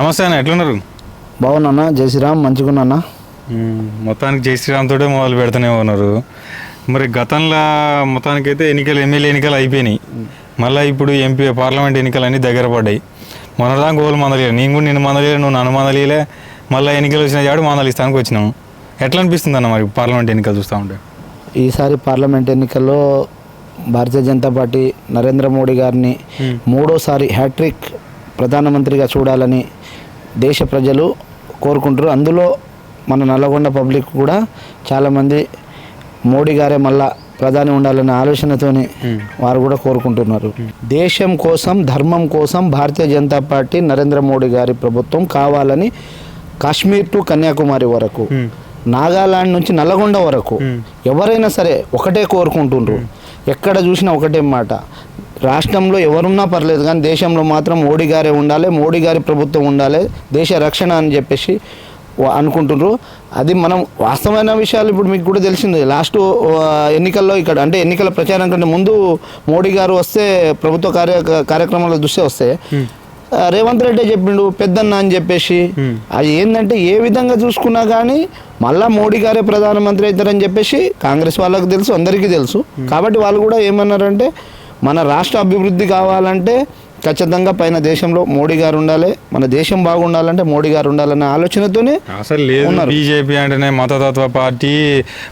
నమస్తే అన్న ఎట్లున్నారు? బాగున్నా జై శ్రీరామ్ మంచిగున్నా. మొత్తానికి జై శ్రీరామ్ తోటే మొదలు పెడుతూనే ఉన్నారు. మరి గతంలో మొత్తానికైతే ఎన్నికలు ఎమ్మెల్యే ఎన్నికలు అయిపోయినాయి. మళ్ళీ ఇప్పుడు ఎంపీ పార్లమెంట్ ఎన్నికలు అన్నీ దగ్గర పడ్డాయి. మొన్నదా గోలు మందలియలే. నేను కూడా నిన్ను మందలియలే నువ్వు నన్ను మందలియలే. మళ్ళీ ఎన్నికలు వచ్చిన చాడు మందలిస్తానికి వచ్చినాము ఎట్లా అనిపిస్తుంది అన్న మరి పార్లమెంట్ ఎన్నికలు చూస్తూ ఉంటే? ఈసారి పార్లమెంట్ ఎన్నికల్లో భారతీయ జనతా పార్టీ నరేంద్ర మోడీ గారిని మూడోసారి హ్యాట్రిక్ ప్రధానమంత్రిగా చూడాలని దేశ ప్రజలు కోరుకుంటారు. అందులో మన నల్లగొండ పబ్లిక్ కూడా చాలామంది మోడీ గారే మళ్ళా ప్రధాని ఉండాలనే ఆలోచనతోని వారు కూడా కోరుకుంటున్నారు. దేశం కోసం ధర్మం కోసం భారతీయ జనతా పార్టీ నరేంద్ర మోడీ గారి ప్రభుత్వం కావాలని కాశ్మీర్ టు కన్యాకుమారి వరకు నాగాలాండ్ నుంచి నల్లగొండ వరకు ఎవరైనా సరే ఒకటే కోరుకుంటుండ్రు. ఎక్కడ చూసినా ఒకటే మాట. రాష్ట్రంలో ఎవరున్నా పర్లేదు కానీ దేశంలో మాత్రం మోడీ గారే ఉండాలి మోడీ గారి ప్రభుత్వం ఉండాలి దేశ రక్షణ అని చెప్పేసి అనుకుంటుండ్రు అది మనం వాస్తవమైన విషయాలు ఇప్పుడు మీకు కూడా తెలిసింది. లాస్ట్ ఎన్నికల్లో ఇక్కడ అంటే ఎన్నికల ప్రచారం కంటే ముందు మోడీ గారు వస్తే ప్రభుత్వ కార్య కార్యక్రమాల దృష్టి వస్తే రేవంత్ రెడ్డి చెప్పిండు పెద్దన్న అని చెప్పేసి అది ఏంటంటే ఏ విధంగా చూసుకున్నా కానీ మళ్ళా మోడీ గారే ప్రధానమంత్రి అవుతారని చెప్పేసి కాంగ్రెస్ వాళ్ళకి తెలుసు అందరికీ తెలుసు. కాబట్టి వాళ్ళు కూడా ఏమన్నారంటే మన రాష్ట్ర అభివృద్ధి కావాలంటే ఖచ్చితంగా పైన దేశంలో మోడీ గారు ఉండాలి మన దేశం బాగుండాలంటే మోడీ గారు ఉండాలనే ఆలోచనతోనే అసలు లేదు. బీజేపీ అంటేనే మతతత్వ పార్టీ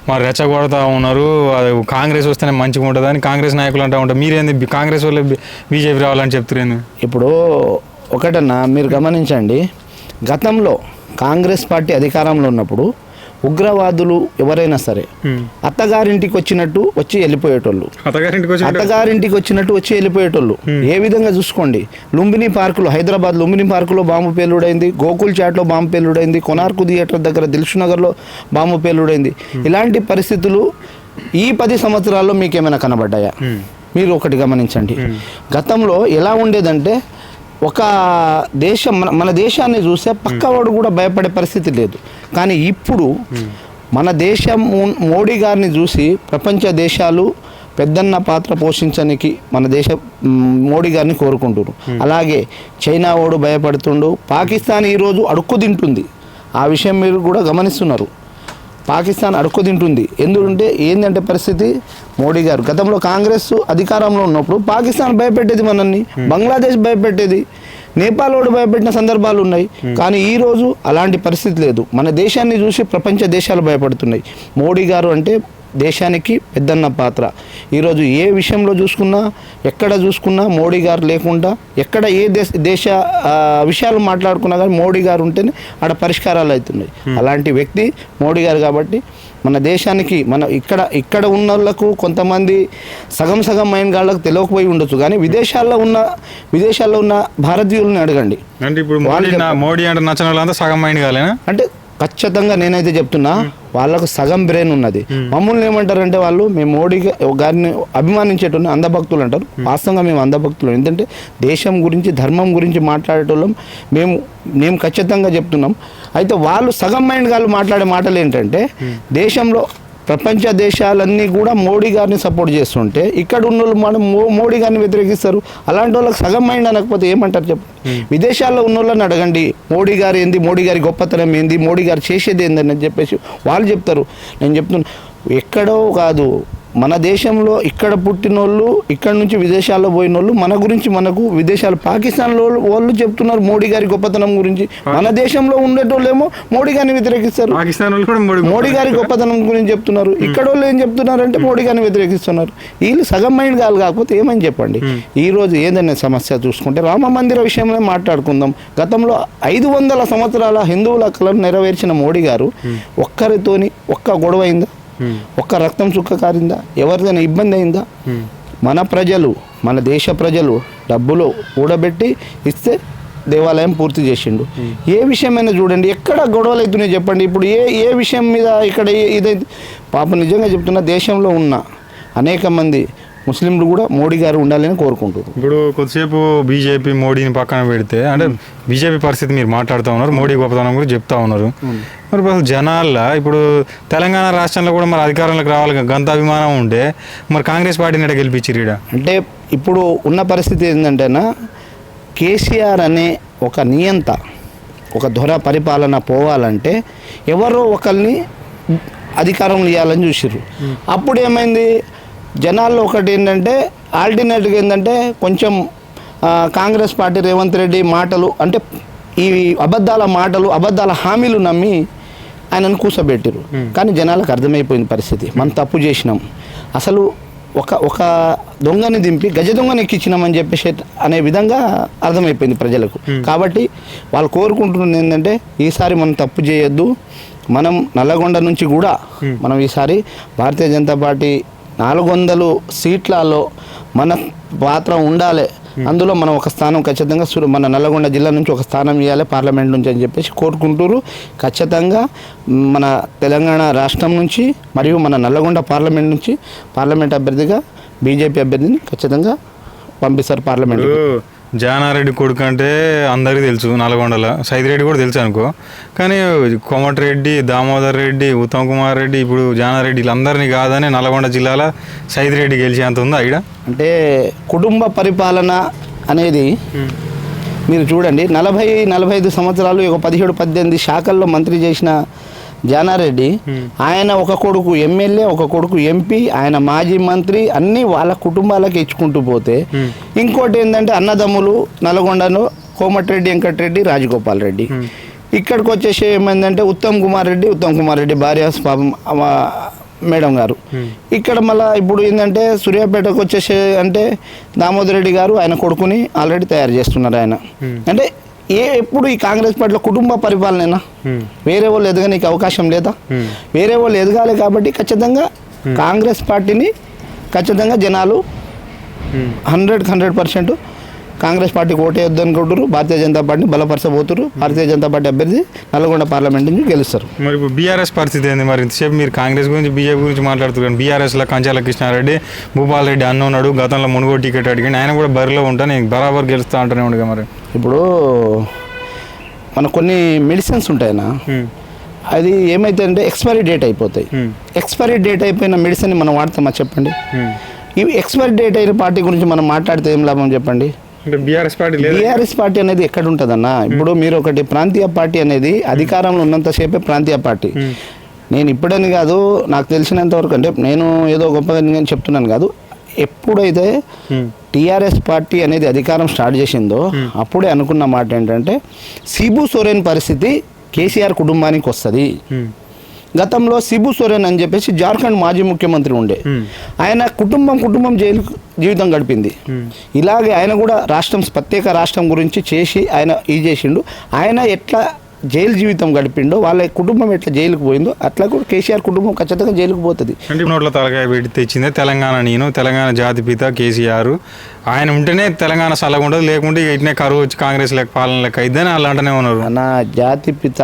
మరి రెచ్చగొడతా ఉన్నారు. అది కాంగ్రెస్ వస్తేనే మంచిగా ఉంటుందని కాంగ్రెస్ నాయకులు అంటూ ఉంటారు. మీరేంది కాంగ్రెస్ వాళ్ళు బీజేపీ రావాలని చెప్తున్నారు ఇప్పుడు ఒకటన్నా మీరు గమనించండి గతంలో కాంగ్రెస్ పార్టీ అధికారంలో ఉన్నప్పుడు ఉగ్రవాదులు ఎవరైనా సరే అత్తగారింటికి వచ్చినట్టు వచ్చి వెళ్ళిపోయేటోళ్ళు. అత్తగారింటికి వచ్చి అత్తగారింటికి వచ్చినట్టు వచ్చి వెళ్ళిపోయేటోళ్ళు. ఏ విధంగా చూసుకోండి? లుంబిని పార్కులో హైదరాబాద్ లుంబిని పార్కులో బాంబు పేలుడైంది గోకుల్ చాట్లో బాంబు పేలుడైంది కొనార్కు థియేటర్ దగ్గర దిల్సునగర్లో బాంబు పేలుడైంది. ఇలాంటి పరిస్థితులు ఈ పది సంవత్సరాల్లో మీకు ఏమైనా కనబడ్డాయా మీరు ఒకటి గమనించండి. గతంలో ఎలా ఉండేదంటే ఒక దేశం మన మన దేశాన్ని చూస్తే పక్కవాడు కూడా భయపడే పరిస్థితి లేదు. కానీ ఇప్పుడు మన దేశం మోడీ గారిని చూసి ప్రపంచ దేశాలు పెద్దన్న పాత్ర పోషించడానికి మన దేశ మోడీ గారిని కోరుకుంటున్నారు. అలాగే చైనా వాడు భయపడుతుండు పాకిస్తాన్ ఈరోజు అడుక్కు తింటుంది. ఆ విషయం మీరు కూడా గమనిస్తున్నారు. పాకిస్తాన్ అడుక్కు తింటుంది. ఎందుకంటే ఏంటంటే పరిస్థితి? మోడీ గారు. గతంలో కాంగ్రెస్ అధికారంలో ఉన్నప్పుడు పాకిస్తాన్ భయపెట్టేది మనల్ని బంగ్లాదేశ్ భయపెట్టేది నేపాల్ వాడు భయపెట్టిన సందర్భాలు ఉన్నాయి. కానీ ఈ రోజు అలాంటి పరిస్థితి లేదు. మన దేశాన్ని చూసి ప్రపంచ దేశాలు భయపడుతున్నాయి. మోడీ గారు అంటే దేశానికి పెద్దన్న పాత్ర. ఈరోజు ఏ విషయంలో చూసుకున్నా ఎక్కడ చూసుకున్నా మోడీ గారు లేకుండా ఎక్కడ ఏ దేశ దేశ విషయాలు మాట్లాడుకున్నా కానీ మోడీ గారు ఉంటేనే ఆడ పరిష్కారాలు అవుతున్నాయి. అలాంటి వ్యక్తి మోడీ గారు కాబట్టి మన దేశానికి మన ఇక్కడ ఇక్కడ ఉన్న వాళ్ళకు కొంతమంది సగం సగం మైండ్ గాళ్ళకు తెలియకపోయి ఉండొచ్చు. కానీ విదేశాల్లో ఉన్న విదేశాల్లో ఉన్న భారతీయులను అడగండి. అంటే ఇప్పుడు మోడీ అంటే నచ్చిన వాళ్ళంతా సగం మైండ్ కాలేనా అంటే ఖచ్చితంగా నేనైతే చెప్తున్నా వాళ్ళకు సగం బ్రెయిన్ ఉన్నది. మమ్మల్ని ఏమంటారంటే వాళ్ళు మేము మోడీ గారిని అభిమానించేటోళ్ళు అంధభక్తులు అంటారు. వాస్తవంగా మేము అంధభక్తులు ఎందుకంటే దేశం గురించి ధర్మం గురించి మాట్లాడేటోళ్ళం. మేము మేము ఖచ్చితంగా చెప్తున్నాం. అయితే వాళ్ళు సగం మైండ్ గాళ్ళు మాట్లాడే మాటలు ఏంటంటే దేశంలో ప్రపంచ దేశాలన్నీ కూడా మోడీ గారిని సపోర్ట్ చేస్తుంటే ఇక్కడ ఉన్న వాళ్ళు మనం మో- మోడీ గారిని వ్యతిరేకిస్తారు. అలాంటి వాళ్ళకి సగం మైండ్ అనకపోతే ఏమంటారు చెప్పు? విదేశాల్లో ఉన్న వాళ్ళని అడగండి. మోడీ గారు ఏంది? మోడీ గారి గొప్పతనం ఏంది? మోడీ గారు చేసేది ఏందని చెప్పేసి వాళ్ళు చెప్తారు. నేను చెప్తున్నా ఎక్కడో కాదు మన దేశంలో ఇక్కడ పుట్టినోళ్ళు ఇక్కడ నుంచి విదేశాల్లో పోయిన వాళ్ళు మన గురించి మనకు విదేశాలు పాకిస్తాన్లో వాళ్ళు చెప్తున్నారు మోడీ గారి గొప్పతనం గురించి. మన దేశంలో ఉండేటోళ్ళేమో మోడీ గారిని వ్యతిరేకిస్తారు. పాకిస్తాన్ మోడీ గారి గొప్పతనం. గురించి చెప్తున్నారు. ఇక్కడ వాళ్ళు ఏం చెప్తున్నారంటే మోడీ గారిని వ్యతిరేకిస్తున్నారు. వీళ్ళు సగం మైండ్ కాదు కాకపోతే ఏమని చెప్పండి? ఈ రోజు ఏదైనా సమస్య చూసుకుంటే రామ మందిర విషయంలో మాట్లాడుకుందాం. గతంలో ఐదు వందల సంవత్సరాల హిందువుల కళను నెరవేర్చిన మోడీ గారు ఒక్కరితోని ఒక్క గొడవ అయిందా? ఒక్క రక్తం చుక్క కారిందా? ఎవరిదైనా ఇబ్బంది అయిందా? మన ప్రజలు మన దేశ ప్రజలు డబ్బులు కూడబెట్టి ఇస్తే దేవాలయం పూర్తి చేసిండు. ఏ విషయమైనా చూడండి ఎక్కడ గొడవలు అవుతున్నాయి చెప్పండి. ఇప్పుడు ఏ ఏ విషయం మీద ఇక్కడ ఇదైతే పాప నిజంగా చెప్తున్నా దేశంలో ఉన్న అనేక మంది ముస్లింలు కూడా మోడీ గారు ఉండాలని కోరుకుంటున్నారు. ఇప్పుడు కొద్దిసేపు బీజేపీ మోడీని పక్కన పెడితే అంటే బీజేపీ పరిస్థితి మీరు మాట్లాడుతూ ఉన్నారు మోడీ గొప్పతనం గురించి చెప్తా ఉన్నారు. మరి అసలు జనాల్లో ఇప్పుడు తెలంగాణ రాష్ట్రంలో కూడా మరి అధికారంలోకి రావాలి గంత అభిమానం ఉంటే మరి కాంగ్రెస్ పార్టీని ఎడ గెలిపించారు ఈడ? అంటే ఇప్పుడు ఉన్న పరిస్థితి ఏంటంటేనా కేసీఆర్ అనే ఒక నియంత ఒక దొర పరిపాలన పోవాలంటే ఎవరో ఒకరిని అధికారంలో ఇవ్వాలని చూసిర్రు. అప్పుడు ఏమైంది? జనాల్లో ఒకటి ఏంటంటే ఆల్టర్నేట్గా ఏంటంటే కొంచెం కాంగ్రెస్ పార్టీ రేవంత్ రెడ్డి మాటలు అంటే ఈ అబద్ధాల మాటలు అబద్ధాల హామీలు నమ్మి ఆయనను కూర్చోబెట్టారు కానీ జనాలకు అర్థమైపోయింది పరిస్థితి. మనం తప్పు చేసినాం. అసలు ఒక ఒక దొంగని దింపి గజ దొంగని ఎక్కించినామని చెప్పేసి అనే విధంగా అర్థమైపోయింది ప్రజలకు. కాబట్టి వాళ్ళు కోరుకుంటున్నది ఏంటంటే ఈసారి మనం తప్పు చేయొద్దు. మనం నల్లగొండ నుంచి కూడా మనం ఈసారి భారతీయ జనతా పార్టీ నాలుగు వందలు సీట్లలో మన పాత్ర ఉండాలి. అందులో మనం ఒక స్థానం ఖచ్చితంగా మన నల్లగొండ జిల్లా నుంచి ఒక స్థానం ఇవ్వాలి పార్లమెంట్ నుంచి అని చెప్పేసి కోరుకుంటూరు. ఖచ్చితంగా మన తెలంగాణ రాష్ట్రం నుంచి మరియు మన నల్లగొండ పార్లమెంట్ నుంచి పార్లమెంట్ అభ్యర్థిగా బీజేపీ అభ్యర్థిని ఖచ్చితంగా పంపిస్తారు పార్లమెంట్ జానారెడ్డి కొడుకు అంటే అందరికీ తెలుసు నల్గొండల. సైదిరెడ్డి కూడా తెలుసు అనుకో. కానీ కోమటిరెడ్డి దామోదర్ రెడ్డి ఉత్తమ్ కుమార్ రెడ్డి ఇప్పుడు జానారెడ్డి వీళ్ళందరినీ కాదని నల్గొండ జిల్లాల సైదిరెడ్డి గెలిచేంత ఉందా ఇక్కడ అంటే కుటుంబ పరిపాలన అనేది మీరు చూడండి నలభై నలభై ఐదు సంవత్సరాలు ఒక పదిహేడు పద్దెనిమిది శాఖల్లో మంత్రి చేసిన జానారెడ్డి ఆయన ఒక కొడుకు ఎమ్మెల్యే ఒక కొడుకు ఎంపీ ఆయన మాజీ మంత్రి అన్నీ వాళ్ళ కుటుంబాలకు ఇచ్చుకుంటూ పోతే ఇంకోటి ఏంటంటే అన్నదమ్ములు నల్గొండను కోమటిరెడ్డి వెంకటరెడ్డి రాజగోపాల్ రెడ్డి ఇక్కడికి వచ్చేసి ఏమైందంటే ఉత్తమ్ కుమార్ రెడ్డి ఉత్తమ్ కుమార్ రెడ్డి భార్య పాపం మేడం గారు. ఇక్కడ మళ్ళీ ఇప్పుడు ఏంటంటే సూర్యాపేటకు వచ్చేసి అంటే దామోదర్ రెడ్డి గారు ఆయన కొడుకుని ఆల్రెడీ తయారు చేస్తున్నారు ఆయన. అంటే ఏ ఎప్పుడు ఈ కాంగ్రెస్ పార్టీలో కుటుంబ పరిపాలనేనా వేరే వాళ్ళు ఎదగనీకి అవకాశం లేదా? వేరే వాళ్ళు ఎదగాలి కాబట్టి ఖచ్చితంగా కాంగ్రెస్ పార్టీని ఖచ్చితంగా జనాలు హండ్రెడ్ హండ్రెడ్ పర్సెంట్ కాంగ్రెస్ పార్టీకి ఓటేయొద్దు అనుకుంటారు భారతీయ జనతా పార్టీని బలపరచబోతున్నారు భారతీయ జనతా పార్టీ అభ్యర్థి నల్గొండ పార్లమెంట్ నుంచి గెలుస్తారు. మరి ఇప్పుడు బీఆర్ఎస్ పరిస్థితి ఏంది మరి? ఇంతసేపు మీరు కాంగ్రెస్ గురించి బీజేపీ గురించి మాట్లాడుతున్నారు. బీఆర్ఎస్లో కంచాల కృష్ణారెడ్డి భూపాల్ రెడ్డి అన్న ఉన్నాడు గతంలో మునుగో టికెట్ అడిగాడు. ఆయన కూడా బరిలో ఉంటా నేను బరాబర్ గెలుస్తా అంటూనే ఉండగా మరి. ఇప్పుడు మన కొన్ని మెడిసిన్స్ ఉంటాయనా అది ఏమైతే అంటే ఎక్స్పైరీ డేట్ అయిపోతాయి. ఎక్స్పైరీ డేట్ అయిపోయిన మెడిసిన్ మనం వాడతామా చెప్పండి? ఇవి ఎక్స్పైరీ డేట్ అయిన పార్టీ గురించి మనం మాట్లాడితే ఏం లాభం చెప్పండి? బీఆర్ఎస్ పార్టీ బీఆర్ఎస్ పార్టీ అనేది ఎక్కడ ఉంటుందన్నా ఇప్పుడు మీరు ఒకటి ప్రాంతీయ పార్టీ అనేది అధికారంలో ఉన్నంతసేపే ప్రాంతీయ పార్టీ. నేను ఇప్పుడని కాదు నాకు తెలిసినంత వరకు అంటే నేను ఏదో గొప్పగా నేను చెప్తున్నాను కాదు. ఎప్పుడైతే టీఆర్ఎస్ పార్టీ అనేది అధికారం స్టార్ట్ చేసిందో అప్పుడే అనుకున్న మాట ఏంటంటే సిబు సోరెన్ పరిస్థితి కేసీఆర్ కుటుంబానికి వస్తుంది. గతంలో సిబు సోరెన్ అని చెప్పేసి జార్ఖండ్ మాజీ ముఖ్యమంత్రి ఉండే. ఆయన కుటుంబం కుటుంబం జైలు జీవితం గడిపింది. ఇలాగే ఆయన కూడా రాష్ట్రం ప్రత్యేక రాష్ట్రం గురించి చేసి ఆయన ఇది చేసిండు. ఆయన ఎట్లా జైలు జీవితం గడిపిండో వాళ్ళ కుటుంబం ఎట్లా జైలుకు పోయిందో అట్లా కూడా కేసీఆర్ కుటుంబం ఖచ్చితంగా జైలుకు పోతుంది. అంటే నోట్ల తలకాయ పెట్టి తెచ్చిందే తెలంగాణ నేను తెలంగాణ జాతిపిత కేసీఆర్. ఆయన ఉంటేనే తెలంగాణ సలగా ఉండదు లేకుంటే ఇట్నే కరువు వచ్చి కాంగ్రెస్ లెక్క పాలన లెక్క అయిద్దని వాళ్ళు అంటనే ఉన్నారు. నా జాతి పిత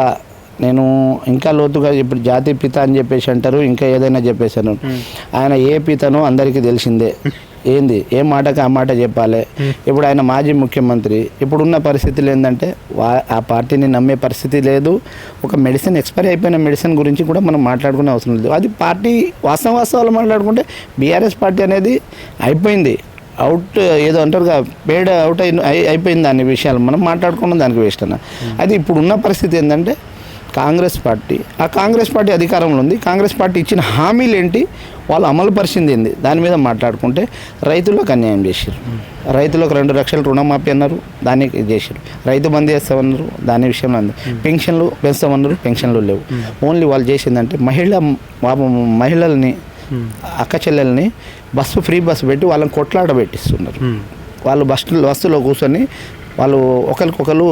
నేను ఇంకా లోతుగా ఇప్పుడు జాతి పిత అని చెప్పేసి అంటారు ఇంకా ఏదైనా చెప్పేశాను. ఆయన ఏ పితనో అందరికీ తెలిసిందే. ఏంది? ఏ మాటకి ఆ మాట చెప్పాలి? ఇప్పుడు ఆయన మాజీ ముఖ్యమంత్రి. ఇప్పుడున్న పరిస్థితులు ఏంటంటే వా ఆ పార్టీని నమ్మే పరిస్థితి లేదు. ఒక మెడిసిన్ ఎక్స్పైరీ అయిపోయిన మెడిసిన్ గురించి కూడా మనం మాట్లాడుకునే అవసరం లేదు. అది పార్టీ వాస్తవ వాస్తవాలు మాట్లాడుకుంటే బీఆర్ఎస్ పార్టీ అనేది అయిపోయింది. అవుట్ ఏదో అంటారు కదా పేడ అవుట్ అయిన అయి- అయిపోయింది దాని విషయాలు మనం మాట్లాడుకున్న దానికి వేస్ట్ అన్న. అది ఇప్పుడు ఉన్న పరిస్థితి ఏంటంటే కాంగ్రెస్ పార్టీ. ఆ కాంగ్రెస్ పార్టీ అధికారంలో ఉంది. కాంగ్రెస్ పార్టీ ఇచ్చిన హామీలు ఏంటి? వాళ్ళు అమలు పరిచింది ఏంది? దాని మీద మాట్లాడుకుంటే రైతులకు అన్యాయం చేశారు రైతులకు రెండు లక్షల రుణమాఫీ అన్నారు. దానికి చేశారు రైతు బంద్ చేస్తామన్నారు దాని విషయంలో ఉంది పెన్షన్లు పెంచుతామన్నారు. పెన్షన్లు లేవు. ఓన్లీ వాళ్ళు చేసిందంటే మహిళ మహిళల్ని అక్క చెల్లెల్ని బస్సు ఫ్రీ బస్సు పెట్టి వాళ్ళని కొట్లాట పెట్టిస్తున్నారు. వాళ్ళు బస్సు బస్సులో కూర్చొని వాళ్ళు ఒకరికొకరు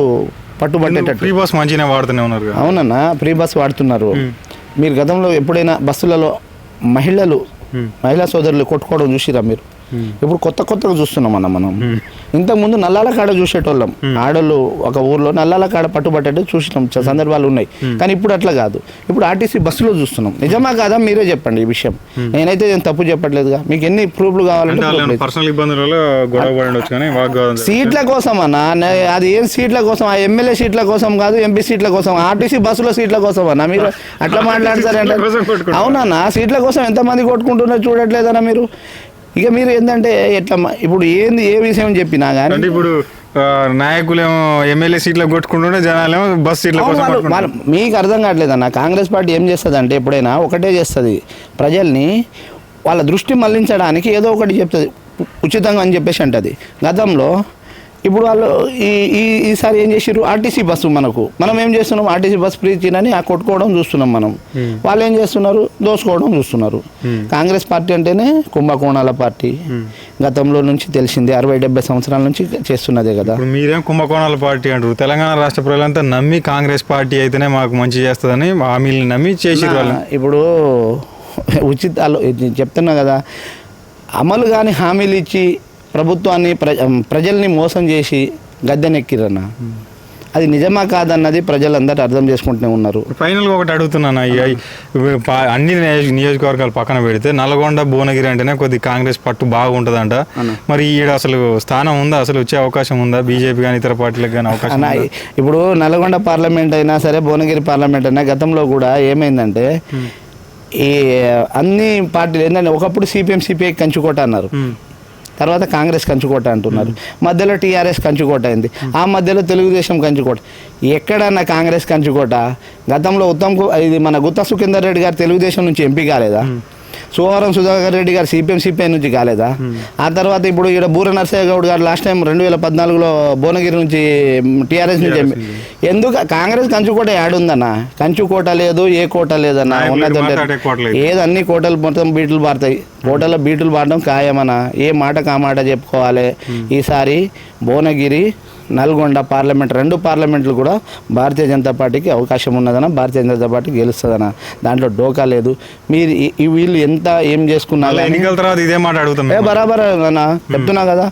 పట్టుబట్టేటట్టు. ఫ్రీ బస్ మంచిగానే వాడుతూనే ఉన్నారు. అవునన్నా ఫ్రీ బస్ వాడుతున్నారు. మీరు గతంలో ఎప్పుడైనా బస్సులలో మహిళలు మహిళా సోదరులు కొట్టుకోవడం చూసిరా మీరు? ఇప్పుడు కొత్త కొత్తగా చూస్తున్నాం అన్న మనం. ఇంతకుముందు నల్లాల కాడ చూసేటోళ్ళం. ఆడోళ్ళు ఒక ఊర్లో నల్లాల కాడ పట్టుబట్టేట్టు చూసినాం. సందర్భాలు ఉన్నాయి. కానీ ఇప్పుడు అట్లా కాదు. ఇప్పుడు ఆర్టీసీ బస్సులో చూస్తున్నాం. నిజమా కాదా? మీరే చెప్పండి ఈ విషయం. నేనైతే నేను తప్పు చెప్పట్లేదుగా. మీకు ఎన్ని ప్రూఫ్లు కావాలంటే. సీట్ల కోసం అన్న అది ఏం సీట్ల కోసం? ఆ ఎమ్మెల్యే సీట్ల కోసం కాదు ఎంపీ సీట్ల కోసం. ఆర్టీసీ బస్సులో సీట్ల కోసం అన్న మీరు. అట్లా మాట్లాడతారంటే. అవునన్నా సీట్ల కోసం ఎంతమంది కొట్టుకుంటున్నారో చూడట్లేదన్నా మీరు? ఇక మీరు ఏంటంటే ఎట్లా ఇప్పుడు ఏంది ఏ విషయం చెప్పినా కానీ అంటే ఇప్పుడు నాయకులేమో ఎమ్మెల్యే సీట్లో కొట్టుకుంటుంటే జనాలేమో బస్ సీట్ల కోసం మీకు అర్థం కావట్లేదన్న కాంగ్రెస్ పార్టీ ఏం చేస్తుంది అంటే ఎప్పుడైనా ఒకటే చేస్తుంది. ప్రజల్ని వాళ్ళ దృష్టి మళ్ళించడానికి ఏదో ఒకటి చెప్తుంది. ఉచితంగా అని చెప్పేసి అంటది. గతంలో ఇప్పుడు వాళ్ళు ఈ ఈ ఈసారి ఏం చేసారు ఆర్టీసీ బస్సు మనకు. మనం ఏం చేస్తున్నాం? ఆర్టీసీ బస్సు ఫ్రీ ఇచ్చినని ఆ కొట్టుకోవడం చూస్తున్నాం మనం. వాళ్ళు ఏం చేస్తున్నారు? దోసుకోవడం చూస్తున్నారు. కాంగ్రెస్ పార్టీ అంటేనే కుంభకోణాల పార్టీ. గతంలో నుంచి తెలిసింది అరవై డెబ్బై సంవత్సరాల నుంచి చేస్తున్నదే కదా. మీరేం కుంభకోణాల పార్టీ అంటారు? తెలంగాణ రాష్ట్ర ప్రజలంతా నమ్మి కాంగ్రెస్ పార్టీ అయితేనే మాకు మంచి చేస్తుందని హామీలు నమ్మి వాళ్ళు ఇప్పుడు ఉచితాలు చెప్తున్నా కదా అమలు కాని హామీలు ఇచ్చి ప్రభుత్వాన్ని ప్ర ప్రజల్ని మోసం చేసి గద్దెనెక్కిరన్న. అది నిజమా కాదన్నది ప్రజలందరూ అర్థం చేసుకుంటూనే ఉన్నారు. ఫైనల్గా ఒకటి అడుగుతున్నాను అయ్యా. అన్ని. నియోజక- నియోజకవర్గాలు పక్కన పెడితే నల్గొండ భువనగిరి అంటేనే కొద్ది కాంగ్రెస్ పట్టు బాగుంటుందంట. మరి ఈడ అసలు స్థానం ఉందా? అసలు వచ్చే అవకాశం ఉందా? బీజేపీ కానీ ఇతర పార్టీలకు కానీ అవకాశం? ఇప్పుడు నల్గొండ పార్లమెంట్ అయినా సరే భువనగిరి పార్లమెంట్ అయినా గతంలో కూడా ఏమైందంటే ఈ అన్ని పార్టీలు ఏంటంటే ఒకప్పుడు సిపిఎం సిపిఐ కంచుకోట అన్నారు. తర్వాత కాంగ్రెస్ కంచుకోట అంటున్నారు. మధ్యలో టీఆర్ఎస్ కంచుకోట అయింది. ఆ మధ్యలో తెలుగుదేశం కంచుకోట. ఎక్కడన్నా కాంగ్రెస్ కంచుకోట? గతంలో ఉత్తమ్ కు- ఇది మన గుత్తా సుఖేందర్ రెడ్డి గారు తెలుగుదేశం నుంచి ఎంపీ కాలేదా? సోమవారం సుధాకర్ రెడ్డి గారు సిపిఎం సిపిఐ నుంచి కాలేదా? ఆ తర్వాత ఇప్పుడు ఇక్కడ బూర నరసయ్య గౌడ్ గారు లాస్ట్ టైం రెండు వేల పద్నాలుగులో భువనగిరి నుంచి టీఆర్ఎస్ నుంచి ఎందుకు? కాంగ్రెస్ కంచుకోట యాడుందన్న కంచుకోట లేదు ఏ కోట లేదన్న. ఉన్నదంటే మాట్లాడే కోట లేదు. ఏది అన్ని కోటలు మొత్తం బీటులు పారుతాయి. కోటలో బీటులు పాడడం ఖాయమన ఏ మాటకు ఆ మాట చెప్పుకోవాలి. ఈసారి భువనగిరి నల్గొండ పార్లమెంట్ రెండు పార్లమెంట్లు కూడా భారతీయ జనతా పార్టీకి అవకాశం ఉన్నదన భారతీయ జనతా పార్టీ గెలుస్తుందన దాంట్లో డోకా లేదు. మీరు వీళ్ళు ఎంత ఏం చేసుకున్నా మళ్ళీ కానీ- ఎన్నికల తర్వాత ఇదే మాట అడుగుతాం ఏ బరాబర్ చెప్తున్నా కదా.